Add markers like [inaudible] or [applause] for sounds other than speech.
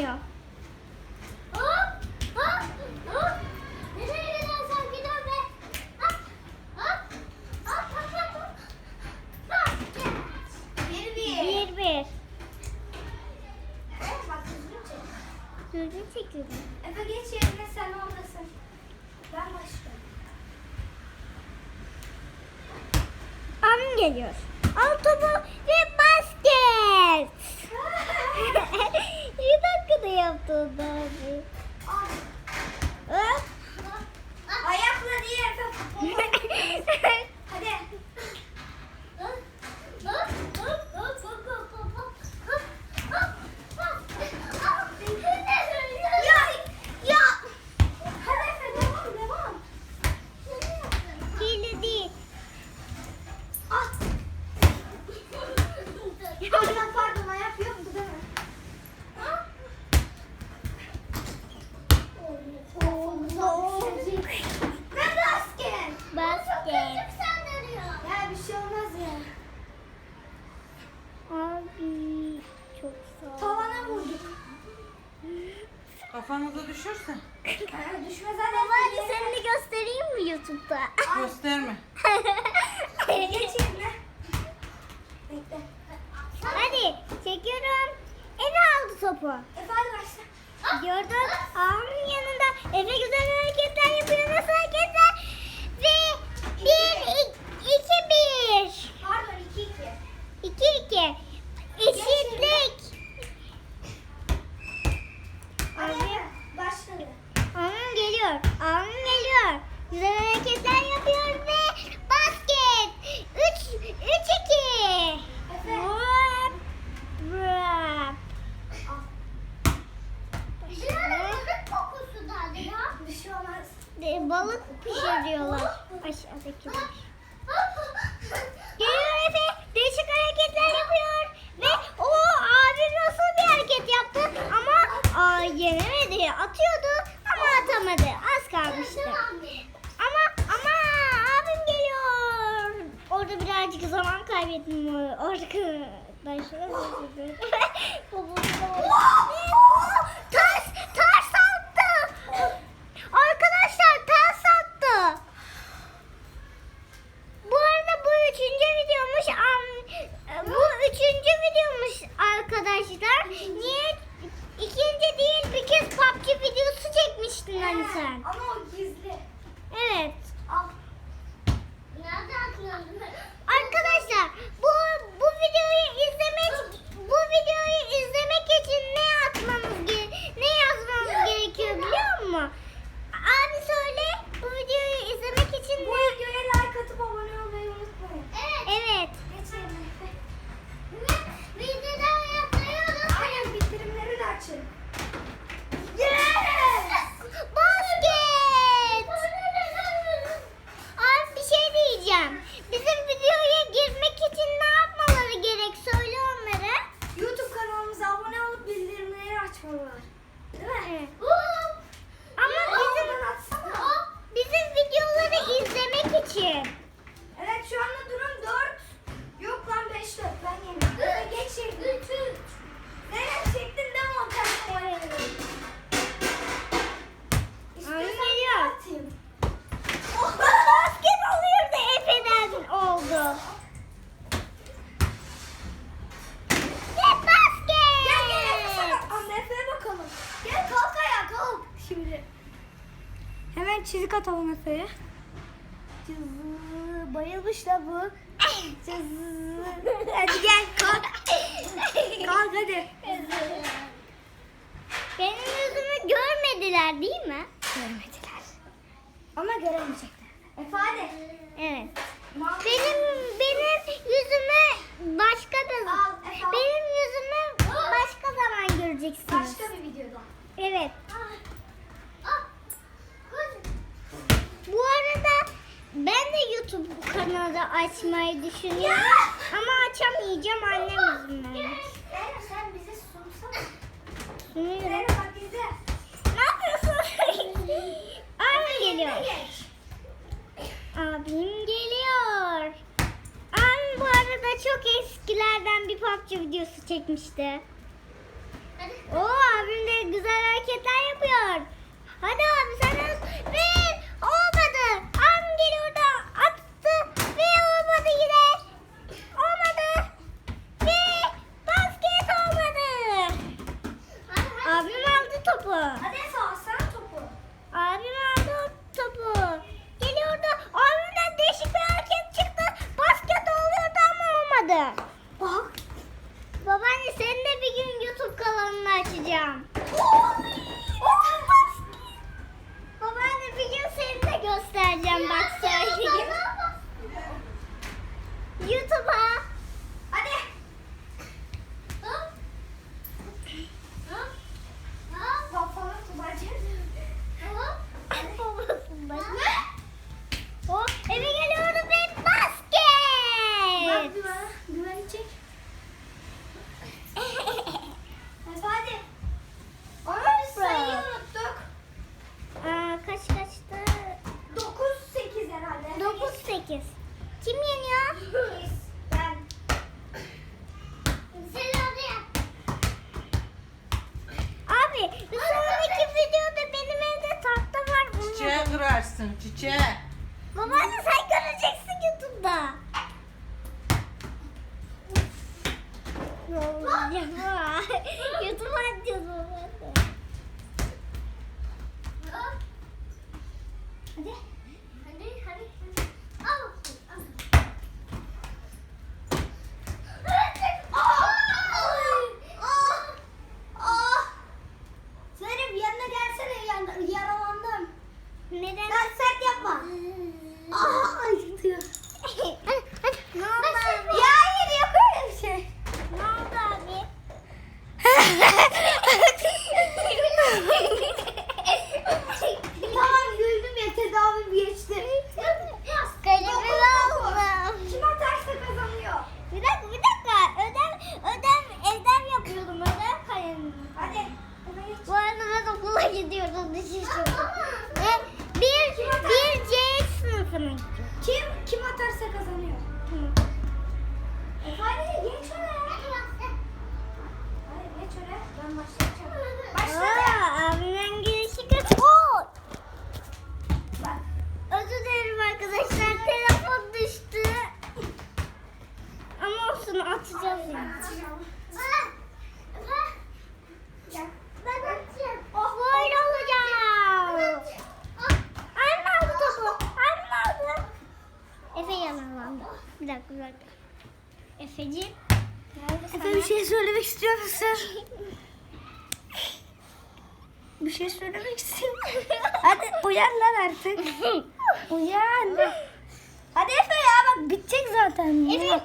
Abim yeniyor. Hop hop hop. Nereye gidersen gidiyor be. Hop hop hop hop hop. hop. Basket. Bir bir. Bir bir. Evet, bak düzgün çek. Düzgün çekiyorum. Efe geç yerine sen oradasın. Ben başlıyorum. Abim geliyor. Al topu Little baby. Kafanıza düşürse Ha, düşme zaten. Hadi seni göstereyim mi YouTube'da? gösterme. [laughs] Geç yerine. Bekle. Hadi çekiyorum. Efe aldı topu. Efe hadi başla. Gördün abimin yanında Efe güzel hareketler yapıyor. Nasıl hareketler? Ve bir, ik- iki, Şimdi. Hemen çizik atalım Efe'ye. Cızı, Bayılmış da bu. [laughs] Cızı. Hadi gel kalk. Kalk hadi. Benim yüzümü görmediler değil mi? Görmediler. Ama göremeyecekler. Efe hadi. Evet. Benim benim yüzümü başka da al. benim yüzümü başka zaman göreceksiniz. Başka bir videoda. Evet. açmayı düşünüyorum. Ama açamayacağım annem izin vermiş. sen bize sunsana. Sunuyorum. bak bize. Ne yapıyorsun? Abim geliyor. Abim geliyor. Abim bu arada çok eskilerden bir PUBG videosu çekmişti. Oo abim de güzel hareketler yapıyor. göreceksin çiçeğe. Babaanne sen göreceksin YouTube'da. [laughs] YouTube'a atacağız. Hadi. Efe yanalandı. Bir dakika bir dakika. Efeciğim. Efe bir şey söylemek istiyor musun? [laughs] bir şey söylemek istiyorum. Hadi uyan lan artık. [laughs] uyan. Hadi Efe ya bak bitecek zaten. Efe.